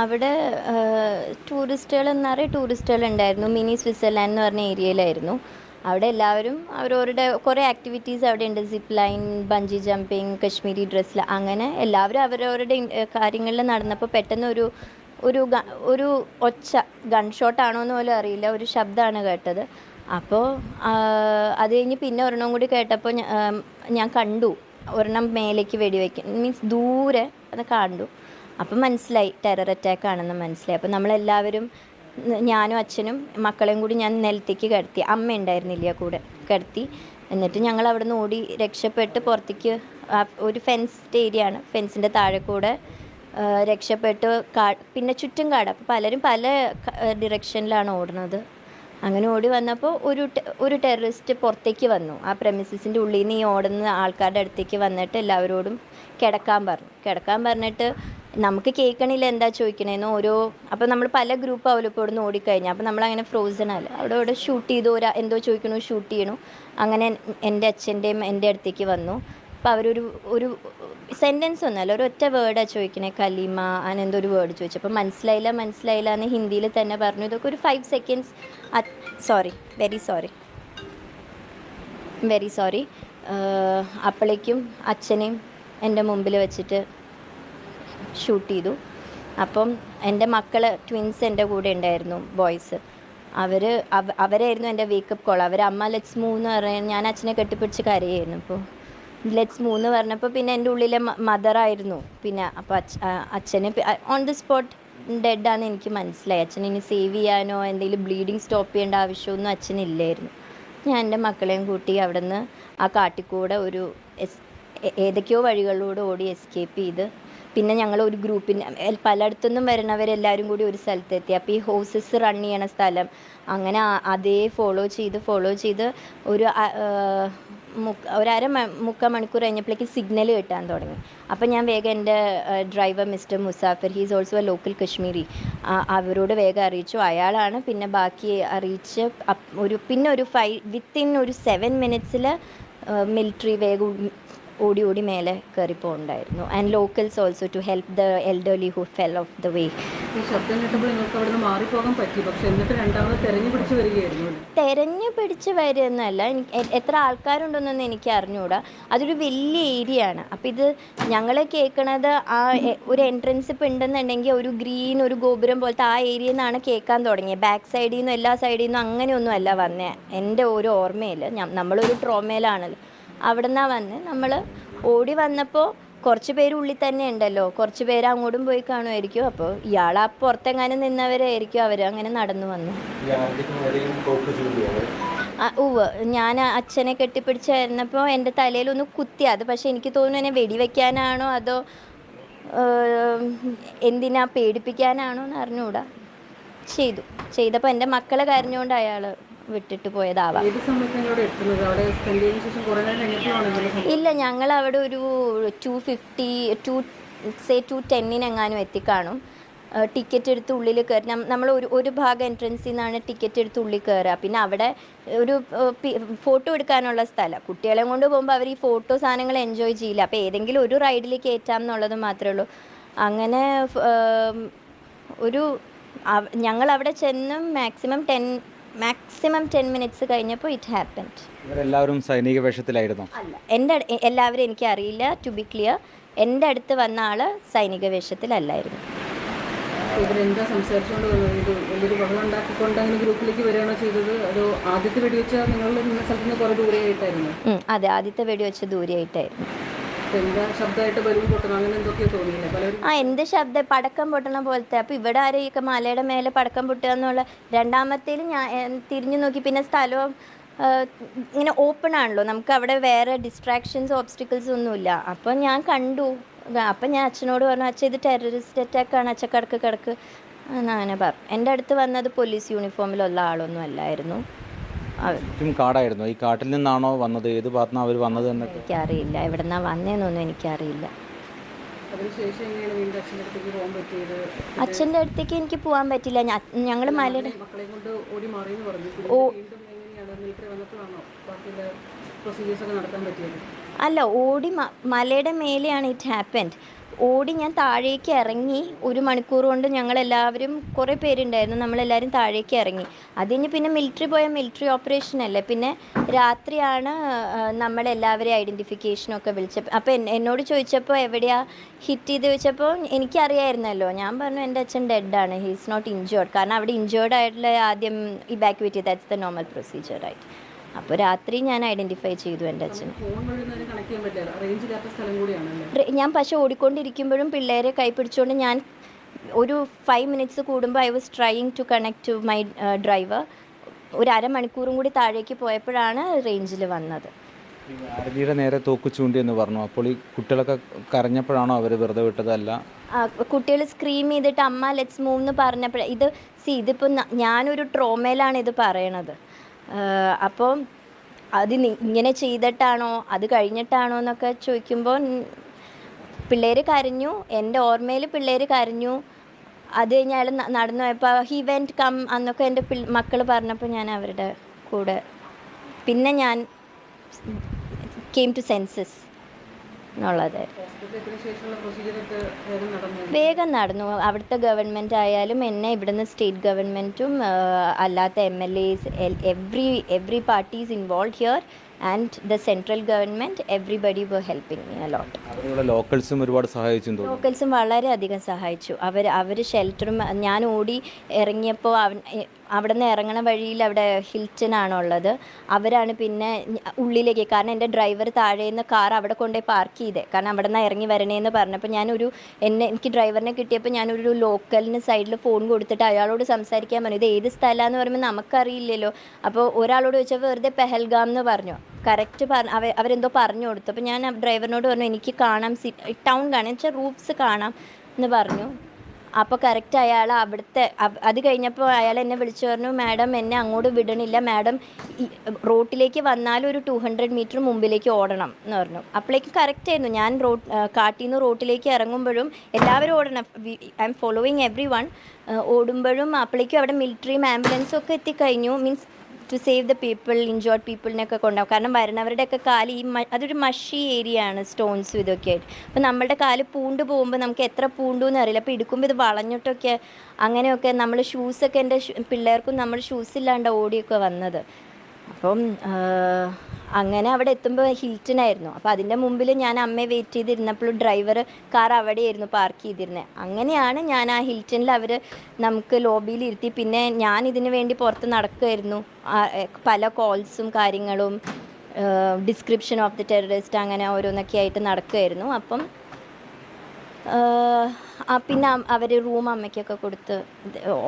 അവിടെ ടൂറിസ്റ്റുകൾ എന്നറിയ ടൂറിസ്റ്റുകൾ ഉണ്ടായിരുന്നു മിനി സ്വിറ്റ്സർലാൻഡ് എന്ന് പറഞ്ഞ ഏരിയയിലായിരുന്നു. അവിടെ എല്ലാവരും അവരവരുടെ കുറേ ആക്ടിവിറ്റീസ് അവിടെ ഉണ്ട് zip line bungee jumping Kashmiri ഡ്രസ്സിൽ അങ്ങനെ എല്ലാവരും അവരവരുടെ കാര്യങ്ങളിൽ നടന്നപ്പോൾ പെട്ടെന്ന് ഒരു ഒരു ഒരു ഒച്ച ഗൺ ഷോട്ടാണോ എന്ന് പോലും അറിയില്ല. ഒരു ശബ്ദമാണ് കേട്ടത്. അപ്പോൾ അത് കഴിഞ്ഞ് പിന്നെ ഒരെണ്ണം കൂടി കേട്ടപ്പോൾ ഞാൻ കണ്ടു. ഒരെണ്ണം മേലേക്ക് വെടിവെക്കും. മീൻസ് ദൂരെ അത് കണ്ടു. അപ്പം മനസ്സിലായി. ടെറർ അറ്റാക്ക് ആണെന്ന് മനസ്സിലായി. അപ്പം നമ്മളെല്ലാവരും ഞാനും അച്ഛനും മക്കളെയും കൂടി ഞാൻ നിലത്തേക്ക് കിടത്തി. അമ്മ ഉണ്ടായിരുന്നില്ല കൂടെ കിടത്തി. എന്നിട്ട് ഞങ്ങൾ അവിടെ നിന്ന് ഓടി രക്ഷപ്പെട്ട് പുറത്തേക്ക് ഒരു ഫെൻസ്ഡ് ഏരിയ ആണ്. ഫെൻസിന്റെ താഴെ കൂടെ രക്ഷപ്പെട്ട് കാ പിന്നെ ചുറ്റും കാട്. അപ്പോൾ പലരും പല ഡിറക്ഷനിലാണ് ഓടുന്നത്. അങ്ങനെ ഓടി വന്നപ്പോൾ ഒരു ഒരു ടെററിസ്റ്റ് പുറത്തേക്ക് വന്നു. ആ പ്രമിസസിന്റെ ഉള്ളിൽ നിന്ന് ഈ ഓടുന്ന ആൾക്കാരുടെ അടുത്തേക്ക് വന്നിട്ട് എല്ലാവരോടും കിടക്കാൻ പറഞ്ഞു. കിടക്കാൻ പറഞ്ഞിട്ട് നമുക്ക് കേൾക്കണില്ല എന്താ ചോദിക്കണേന്ന് ഓരോ അപ്പോൾ നമ്മൾ പല ഗ്രൂപ്പ് ആവുമല്ലോ ഇപ്പോൾ ഇവിടുന്ന് ഓടിക്കഴിഞ്ഞാൽ അപ്പോൾ നമ്മളങ്ങനെ ഫ്രോസൺ അല്ല അവിടെ ഇവിടെ ഷൂട്ട് ചെയ്തു ഒരാ എന്തോ ചോദിക്കണു ഷൂട്ട് ചെയ്യണു. അങ്ങനെ എന്റെ അച്ഛന്റെയും എന്റെ അടുത്തേക്ക് വന്നു. അപ്പോൾ അവരൊരു ഒരു സെന്റൻസ് ഒന്നല്ല ഒരു ഒറ്റ വേർഡാണ് ചോദിക്കണേ കലീമ അങ്ങനെ എന്തോ ഒരു വേർഡ് ചോദിച്ചു. അപ്പോൾ മനസ്സിലായില്ല മനസ്സിലായില്ല എന്ന് ഹിന്ദിയിൽ തന്നെ പറഞ്ഞു. ഇതൊക്കെ ഒരു five seconds sorry very sorry very sorry അപ്പോഴേക്കും അച്ഛനെയും എന്റെ മുമ്പിൽ വെച്ചിട്ട് ഷൂട്ട് ചെയ്തു. അപ്പം എന്റെ മക്കൾ ട്വിൻസ് എന്റെ കൂടെ ഉണ്ടായിരുന്നു ബോയ്സ് അവർ അവരായിരുന്നു എന്റെ വേക്കപ്പ് കോൾ അവർ അമ്മ ലെറ്റ്സ് മൂന്ന് പറയാൻ ഞാൻ അച്ഛനെ കെട്ടിപ്പിടിച്ച് കരയായിരുന്നു. അപ്പോൾ ലെറ്റ്സ് മൂന്ന് പറഞ്ഞപ്പോൾ പിന്നെ എന്റെ ഉള്ളിലെ മദറായിരുന്നു പിന്നെ അപ്പോൾ അച്ഛ അച്ഛനെ അച്ഛന് ഓൺ ദി സ്പോട്ട് ഡെഡാന്ന് എനിക്ക് മനസ്സിലായി. അച്ഛനെ ഇനി സേവ് ചെയ്യാനോ എന്തെങ്കിലും ബ്ലീഡിങ് സ്റ്റോപ്പ് ചെയ്യേണ്ട ആവശ്യമൊന്നും അച്ഛനില്ലായിരുന്നു ഞാൻ എന്റെ മക്കളെയും കൂട്ടി അവിടെ നിന്ന് ആ കാട്ടിക്കൂടെ ഒരു എസ് ഏതൊക്കെയോ വഴികളിലൂടെ ഓടി എസ്കേപ്പ് ചെയ്ത് പിന്നെ ഞങ്ങൾ ഒരു ഗ്രൂപ്പിന് പലയിടത്തുനിന്നും വരുന്നവരെല്ലാവരും കൂടി ഒരു സ്ഥലത്തെത്തി. അപ്പോൾ ഈ ഹോസസ് റൺ ചെയ്യണ സ്ഥലം അങ്ങനെ അതേ ഫോളോ ചെയ്ത് ഫോളോ ചെയ്ത് ഒരു ഒരര മുക്കാൽ മണിക്കൂർ കഴിഞ്ഞപ്പോഴേക്ക് സിഗ്നൽ കിട്ടാൻ തുടങ്ങി. അപ്പം ഞാൻ വേഗം എന്റെ driver mister Musafir he's also a local Kashmiri അവരോട് വേഗം അറിയിച്ചു. അയാളാണ് പിന്നെ ബാക്കി അറിയിച്ച് ഒരു പിന്നെ ഒരു ഫൈവ് വിത്തിൻ ഒരു സെവൻ മിനിറ്റ്സിൽ മിലിറ്ററി വേഗം ഓടി ഓടി മേലെ കയറി പോകുന്നുണ്ടായിരുന്നു and locals also to help the elderly who fell off the way തെരഞ്ഞു പിടിച്ച് വരുന്നല്ല എത്ര ആൾക്കാരുണ്ടെന്നൊന്നും എനിക്ക് അറിഞ്ഞുകൂടാ അതൊരു വലിയ ഏരിയ ആണ്. അപ്പം ഇത് ഞങ്ങൾ കേൾക്കണത് ആ ഒരു എൻട്രൻസ് ഇപ്പം ഉണ്ടെന്നുണ്ടെങ്കിൽ ഒരു ഗ്രീൻ ഒരു ഗോപുരം പോലത്തെ ആ ഏരിയയിൽ നിന്നാണ് കേൾക്കാൻ തുടങ്ങിയത്. ബാക്ക് സൈഡിൽ നിന്നും എല്ലാ സൈഡിൽ നിന്നും അങ്ങനെയൊന്നും അല്ല വന്നേ. എന്റെ ഒരു ഓർമ്മയിൽ നമ്മളൊരു ട്രോമയിലാണല്ലോ അവിടെ നിന്നാണ് വന്ന്. നമ്മൾ ഓടി വന്നപ്പോൾ കുറച്ച് പേര് ഉള്ളിൽ തന്നെ ഉണ്ടല്ലോ. കുറച്ച് പേര് അങ്ങോട്ടും പോയി കാണുമായിരിക്കും. അപ്പോൾ ഇയാൾ ആ പുറത്തെങ്ങാനും നിന്നവരായിരിക്കും അവർ അങ്ങനെ നടന്നു വന്നു. ഉവ് ഞാൻ അച്ഛനെ കെട്ടിപ്പിടിച്ചായിരുന്നപ്പോൾ എന്റെ തലയിൽ ഒന്ന് കുത്തി. അത് പക്ഷേ എനിക്ക് തോന്നുന്നു എന്നെ വെടിവെക്കാനാണോ അതോ എന്തിനാ പേടിപ്പിക്കാനാണോ എന്ന് അറിഞ്ഞുകൂടാ ചെയ്തു. ചെയ്തപ്പോൾ എന്റെ മക്കളെ കരഞ്ഞുകൊണ്ട് അയാൾ വിട്ടിട്ട് പോയതാവാം. ഇല്ല ഞങ്ങൾ അവിടെ ഒരു two fifty to say two ടെന്നിനെങ്ങാനും എത്തിക്കാണും. ടിക്കറ്റ് എടുത്ത് ഉള്ളിൽ കയറി നമ്മൾ ഒരു ഒരു ഭാഗം എൻട്രൻസിൽ നിന്നാണ് ടിക്കറ്റ് എടുത്ത് ഉള്ളിൽ കയറുക. പിന്നെ അവിടെ ഒരു ഫോട്ടോ എടുക്കാനുള്ള സ്ഥലം. കുട്ടികളെ കൊണ്ട് പോകുമ്പോൾ അവർ ഈ ഫോട്ടോ സാധനങ്ങൾ എൻജോയ് ചെയ്യില്ല. അപ്പോൾ ഏതെങ്കിലും ഒരു റൈഡിൽ കയറ്റാം എന്നുള്ളത് മാത്രമേ ഉള്ളൂ. അങ്ങനെ ഒരു ഞങ്ങൾ അവിടെ ചെന്നും maximum ten maximum ten minutes കഴിഞ്ഞപ്പോൾ ഇറ്റ് ഹാപ്പൻഡ് ഇവരെല്ലാവരും സൈനിക വേഷത്തിലായിരുന്നു. അല്ല എന്റെ എല്ലാവരും എനിക്ക് അറിയില്ല ടു ബി ക്ലിയർ എന്റെ അടുത്ത് വന്ന ആൾ സൈനിക വേഷത്തിലല്ലായിരുന്നു. ഇവരെന്താ സംസാരിച്ചുകൊണ്ട് വന്നത്? ഇത് വലിയൊരു ബഹളം ഉണ്ടാക്കിക്കൊണ്ട് അങ്ങനെ ഗ്രൂപ്പിലേക്ക് വരികയാണോ ചെയ്തത്? അതോ ആദ്യത്തെ വെടിവെച്ച നിങ്ങൾ നിന്ന സ്ഥലത്ത് നിന്ന് കുറേ ദൂരെയായിട്ടായിരുന്നു അതെ ആദ്യത്തെ വെടിവെച്ച് ദൂരെയായിട്ടായിരുന്നു ആ എന്ത് ശബ്ദം? പടക്കം പൊട്ടണ പോലത്തെ. അപ്പോൾ ഇവിടെ ആരെയൊക്കെ മലയുടെ മേലെ പടക്കം പൊട്ടുക എന്നുള്ള രണ്ടാമത്തേൽ ഞാൻ തിരിഞ്ഞു നോക്കി. പിന്നെ സ്ഥലവും ഇങ്ങനെ ഓപ്പൺ ആണല്ലോ. നമുക്ക് അവിടെ വേറെ ഡിസ്ട്രാക്ഷൻസ് ഓബ്സ്റ്റിക്കിൾസ് ഒന്നുമില്ല. അപ്പോൾ ഞാൻ കണ്ടു. അപ്പം ഞാൻ അച്ഛനോട് പറഞ്ഞു അച്ഛൻ ഇത് ടെററിസ്റ്റ് അറ്റാക്കാണ് അച്ഛ കിടക്ക് കിടക്ക്. അങ്ങനെ പറഞ്ഞു. എന്റെ അടുത്ത് വന്നത് പോലീസ് യൂണിഫോമിലുള്ള ആളൊന്നും അല്ലായിരുന്നു. ചുറ്റും കാടായിരുന്നു. ഈ കാട്ടിൽ നിന്നാണോ വന്നത്? ഏത് ഭാഗത്തുനിന്ന് അവർ വന്നത് എന്നൊക്കെ? എനിക്കറിയില്ല. എവിടെ നിന്നാ വന്നേന്നൊന്നും എനിക്കറിയില്ല. അച്ഛന്റെ അച്ഛന്റെ അടുത്തേക്ക് എനിക്ക് പോകാൻ പറ്റില്ല. ഞങ്ങൾ മലയുടെ ഓ. അല്ല ഓടി മലയുടെ മേലെയാണ് ഇറ്റ് ഹാപ്പൻഡ് ഓടി ഞാൻ താഴേക്ക് ഇറങ്ങി. ഒരു മണിക്കൂർ കൊണ്ട് ഞങ്ങളെല്ലാവരും കുറേ പേരുണ്ടായിരുന്നു. നമ്മളെല്ലാവരും താഴേക്ക് ഇറങ്ങി. അതിന് പിന്നെ മിലിറ്ററി പോയ മിലിറ്ററി ഓപ്പറേഷൻ അല്ലേ. പിന്നെ രാത്രിയാണ് നമ്മളെല്ലാവരെയും ഐഡന്റിഫിക്കേഷനൊക്കെ വിളിച്ചപ്പോൾ അപ്പോൾ എന്നോട് ചോദിച്ചപ്പോൾ എവിടെയാ ഹിറ്റ് ചെയ്ത് ചോദിച്ചപ്പോൾ എനിക്കറിയായിരുന്നല്ലോ. ഞാൻ പറഞ്ഞു എന്റെ അച്ഛൻ ഡെഡാണ് ഹീസ് നോട്ട് ഇഞ്ചേർഡ് കാരണം അവിടെ ഇഞ്ചേർഡ് ആയിട്ടുള്ള ആദ്യം ഇവാക്യുവേറ്റ് ചെയ്ത്. ദാറ്റ്സ് ദ നോർമൽ പ്രൊസീജിയർ ആയിട്ട് അപ്പോൾ രാത്രി ഞാൻ ഐഡന്റിഫൈ ചെയ്തു എന്റെ അച്ഛൻ ഫോൺ വഴി ഒന്നും ചെയ്യാൻ പറ്റില്ല. റേഞ്ച് ഇല്ലാത്ത സ്ഥലം കൂടിയാണല്ലേ ഞാൻ പക്ഷേ ഓടിക്കൊണ്ടിരിക്കുമ്പോഴും പിള്ളേരെ കൈ പിടിച്ചുകൊണ്ട് ഞാൻ ഒരു ഫൈവ് മിനിറ്റ്സ് കൂടുമ്പോൾ I was trying to connect to my driver ഒരു അരമണിക്കൂറും കൂടി താഴേക്ക് പോയപ്പോഴാണ് റേഞ്ചിൽ വന്നത്. നേരെ തോക്ക് ചൂണ്ടി എന്ന് പറഞ്ഞു. അപ്പോൾ ഈ കുട്ടികളൊക്കെ കരഞ്ഞപ്പോഴാണോ അവർ വെറുതെ വിട്ടതല്ല? കുട്ടികൾ സ്ക്രീം ചെയ്തിട്ട് അമ്മ ലെറ്റ്സ് മൂവ് എന്ന് പറഞ്ഞപ്പോൾ ഇത് സി ഇതിപ്പോൾ ഞാനൊരു ട്രോമയിലാണ് ഇത് പറയണത്. അപ്പോൾ അത് ഇങ്ങനെ ചെയ്തിട്ടാണോ? അത് കഴിഞ്ഞിട്ടാണോ എന്നൊക്കെ ചോദിക്കുമ്പോൾ പിള്ളേർ കരഞ്ഞു. എന്റെ ഓർമ്മയിൽ പിള്ളേർ കരഞ്ഞു. അത് കഴിഞ്ഞ് അയാൾ നടന്നു പോയപ്പോൾ ഹി വെന്റ് കം അന്നൊക്കെ എന്റെ മക്കൾ പറഞ്ഞപ്പോൾ ഞാൻ അവരുടെ കൂടെ. പിന്നെ ഞാൻ കെയിം ടു സെൻസസ് പ്രൊസീജിയറൊക്കെ വേഗം നടന്നു? വേഗം നടന്നു. അവിടുത്തെ ഗവൺമെന്റ് ആയാലും എന്നെ ഇവിടുന്ന് സ്റ്റേറ്റ് ഗവൺമെന്റും അല്ലാത്ത M L S every every parties involve here and the central government everybody were helping me a lot ലോക്കൽസും ഒരുപാട് സഹായിച്ചു ലോക്കൽസും വളരെയധികം സഹായിച്ചു. അവർ അവർ ഷെൽട്ടറും ഞാൻ ഓടി ഇറങ്ങിയപ്പോൾ അവൻ അവിടെ നിന്ന് ഇറങ്ങണ വഴിയിൽ അവിടെ ഹിൽറ്റനാണുള്ളത് അവരാണ് പിന്നെ ഉള്ളിലേക്ക് കാരണം എന്റെ ഡ്രൈവർ താഴെ നിന്ന് കാർ അവിടെ കൊണ്ടുപോയി പാർക്ക് ചെയ്തേ. കാരണം അവിടെ നിന്ന് ഇറങ്ങി വരണേന്ന് പറഞ്ഞപ്പോൾ ഞാനൊരു എന്നെ എനിക്ക് ഡ്രൈവറിനെ കിട്ടിയപ്പോൾ ഞാനൊരു ലോക്കലിന് സൈഡിൽ ഫോൺ കൊടുത്തിട്ട് അയാളോട് സംസാരിക്കാൻ പറഞ്ഞു. ഇത് ഏത് സ്ഥലമാണെന്ന് പറയുമ്പോൾ നമുക്കറിയില്ലല്ലോ. അപ്പോൾ ഒരാളോട് ചോദിച്ചാൽ വെറുതെ പെഹൽഗാം എന്ന് പറഞ്ഞു. കറക്റ്റ് പറഞ്ഞ അവ അവരെന്തോ പറഞ്ഞു കൊടുത്തു. അപ്പോൾ ഞാൻ ഡ്രൈവറിനോട് പറഞ്ഞു എനിക്ക് കാണാം സി ടൗൺ കാണാം. എന്ന് വെച്ചാൽ റൂഫ്സ് കാണാം. എന്ന് പറഞ്ഞു. അപ്പോൾ കറക്റ്റ് അയാൾ അവിടുത്തെ അവ- അത് കഴിഞ്ഞപ്പോൾ അയാൾ എന്നെ വിളിച്ചു പറഞ്ഞു മാഡം എന്നെ അങ്ങോട്ട് വിടണില്ല. മാഡം റോട്ടിലേക്ക് വന്നാലും ഒരു ടു ഹൺഡ്രഡ് മീറ്റർ മുമ്പിലേക്ക് ഓടണം എന്ന് പറഞ്ഞു. അപ്പോഴേക്കും കറക്റ്റ് ആയിരുന്നു. ഞാൻ റോഡ് കാട്ടിൽ നിന്ന് റോട്ടിലേക്ക് ഇറങ്ങുമ്പോഴും എല്ലാവരും ഓടണം. I M following every one ഓടുമ്പോഴും അപ്പോഴേക്കും അവിടെ മിലിറ്ററിയും ആംബുലൻസും ഒക്കെ എത്തിക്കഴിഞ്ഞു. Means to save the people injured പീപ്പിളിനൊക്കെ കൊണ്ടാവും കാരണം വരണവരുടെയൊക്കെ കാൽ ഈ അതൊരു മഷി ഏരിയ ആണ് സ്റ്റോൺസും ഇതൊക്കെ ആയിട്ട്. അപ്പോൾ നമ്മളുടെ കാൽ പൂണ്ട് പോകുമ്പോൾ നമുക്ക് എത്ര പൂണ്ടു എന്ന് അറിയില്ല. അപ്പോൾ എടുക്കുമ്പോൾ ഇത് വളഞ്ഞിട്ടൊക്കെ അങ്ങനെയൊക്കെ നമ്മൾ ഷൂസൊക്കെ എന്റെ പിള്ളേർക്കും നമ്മൾ ഷൂസ് ഇല്ലാണ്ട് ഓടിയൊക്കെ വന്നത്. അപ്പം അങ്ങനെ അവിടെ എത്തുമ്പോൾ ഹിൽറ്റനായിരുന്നു അപ്പോൾ അതിന്റെ മുമ്പിൽ ഞാൻ അമ്മയെ വെയിറ്റ് ചെയ്തിരുന്നപ്പോൾ ഡ്രൈവർ കാർ അവിടെയായിരുന്നു പാർക്ക് ചെയ്തിരുന്നത് അങ്ങനെയാണ് ഞാൻ ആ ഹിൽറ്റനിൽ അവർ നമുക്ക് ലോബിയിൽ ഇരുത്തി. പിന്നെ ഞാൻ ഇതിനു വേണ്ടി പുറത്ത് നടക്കുമായിരുന്നു പല കോൾസും കാര്യങ്ങളും ഡിസ്ക്രിപ്ഷൻ ഓഫ് ദി ടെററിസ്റ്റ് അങ്ങനെ ഓരോന്നൊക്കെ ആയിട്ട് നടക്കുമായിരുന്നു അപ്പം പിന്നെ അവർ റൂം അമ്മയ്ക്കൊക്കെ കൊടുത്ത്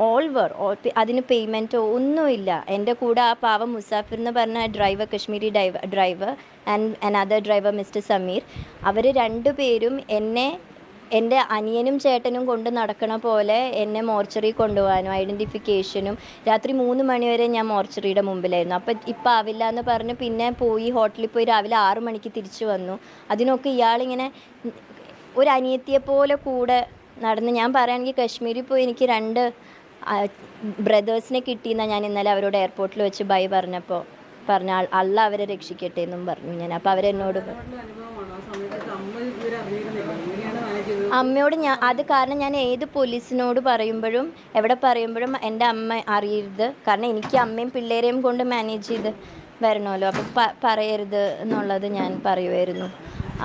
ഓൾ വർ ഓൾ അതിന് പേയ്മെന്റോ ഒന്നുമില്ല. എന്റെ കൂടെ ആ പാവം മുസാഫിർ എന്ന് പറഞ്ഞ driver Kashmiri driver driver and another driver mister Sameer അവർ രണ്ടുപേരും എന്നെ എന്റെ അനിയനും ചേട്ടനും കൊണ്ട് നടക്കണ പോലെ എന്നെ മോർച്ചറി കൊണ്ടുപോകാനും ഐഡന്റിഫിക്കേഷനും രാത്രി മൂന്ന് മണിവരെ ഞാൻ മോർച്ചറിയുടെ മുമ്പിലായിരുന്നു. അപ്പം ഇപ്പം ആവില്ല എന്ന് പറഞ്ഞ് പിന്നെ പോയി ഹോട്ടലിൽ പോയി രാവിലെ ആറ് മണിക്ക് തിരിച്ചു വന്നു. അതിനൊക്കെ ഇയാളിങ്ങനെ ഒരു അനിയത്തിയെ പോലെ കൂടെ നടന്ന് ഞാൻ പറയുകയാണെങ്കിൽ കശ്മീരിൽ പോയി എനിക്ക് രണ്ട് ബ്രദേഴ്സിനെ കിട്ടിയെന്നാണ് ഞാൻ ഇന്നലെ അവരോട് എയർപോർട്ടിൽ വെച്ച് ബൈ പറഞ്ഞപ്പോൾ പറഞ്ഞ ആൾ അല്ല അവരെ രക്ഷിക്കട്ടെ എന്നും പറഞ്ഞു ഞാൻ. അപ്പോൾ അവരെന്നോട് അമ്മയോട് ഞാൻ അത് കാരണം ഞാൻ ഏത് പോലീസിനോട് പറയുമ്പോഴും എവിടെ പറയുമ്പോഴും എന്റെ അമ്മ അറിയരുത്. കാരണം എനിക്ക് അമ്മയും പിള്ളേരെയും കൊണ്ട് മാനേജ് ചെയ്ത് വരണമല്ലോ. അപ്പം പറയരുത് എന്നുള്ളത് ഞാൻ പറയുമായിരുന്നു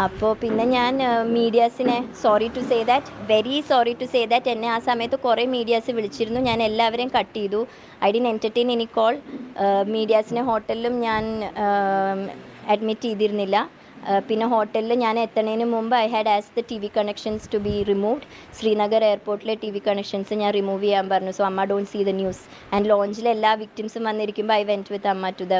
അപ്പോൾ പിന്നെ ഞാൻ മീഡിയാസിനെ sorry to say that very sorry to say that എന്നെ ആ സമയത്ത് കുറേ മീഡിയാസ് വിളിച്ചിരുന്നു. ഞാൻ എല്ലാവരെയും കട്ട് ചെയ്തു. I didn't entertain any call മീഡിയാസിനെ ഹോട്ടലിലും ഞാൻ അഡ്മിറ്റ് ചെയ്തിരുന്നില്ല. പിന്നെ ഹോട്ടലിൽ ഞാൻ എത്തുന്നതിന് മുമ്പ് I had as the T V connections to be removed Srinagar എയർപോർട്ടിലെ T V connections ഞാൻ റിമൂവ് ചെയ്യാൻ പറഞ്ഞു. സോ അമ്മ don't see the news and ലോഞ്ചിൽ എല്ലാ വിക്ടിംസും വന്നിരിക്കുമ്പോൾ ഐ വെന്റ് വിത്ത് അമ്മ to the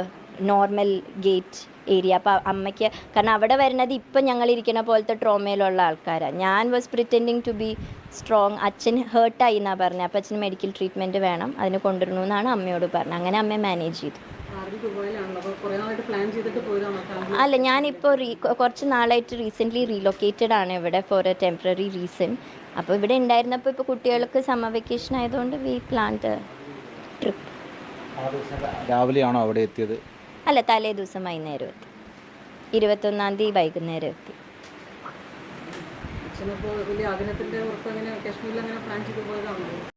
normal gate area. അപ്പോൾ അമ്മയ്ക്ക് കാരണം അവിടെ വരുന്നത് ഇപ്പം ഞങ്ങളിരിക്കുന്ന പോലത്തെ ട്രോമയിലുള്ള ആൾക്കാരാണ് ഞാൻ was pretending to be strong അച്ഛൻ ഹേർട്ടായി എന്നാണ് പറഞ്ഞത് അപ്പം അച്ഛന് മെഡിക്കൽ ട്രീറ്റ്മെന്റ് വേണം. അതിന് കൊണ്ടുവരണമെന്നാണ് അമ്മയോട് പറഞ്ഞത് അങ്ങനെ അമ്മയെ മാനേജ് ചെയ്തു. പ്ലാൻ അല്ല ഞാനിപ്പോൾ റീ കുറച്ച് നാളായിട്ട് റീസെന്റ്ലി റീലൊക്കേറ്റഡ് ആണ് ഇവിടെ ഫോർ എ ടെമ്പററി റീസൺ അപ്പോൾ ഇവിടെ ഉണ്ടായിരുന്നപ്പോൾ ഇപ്പോൾ കുട്ടികൾക്ക് സമ്മർ വെക്കേഷൻ ആയതുകൊണ്ട് വി പ്ലാൻഡ് ട്രിപ്പ് രാവിലെയാണോ അവിടെ എത്തിയത്? അല്ല തലേ ദിവസം വൈകുന്നേരം എത്തി. ഇരുപത്തൊന്നാം തീയതി വൈകുന്നേരം എത്തി. കാശ്മീരിൽ അങ്ങനെ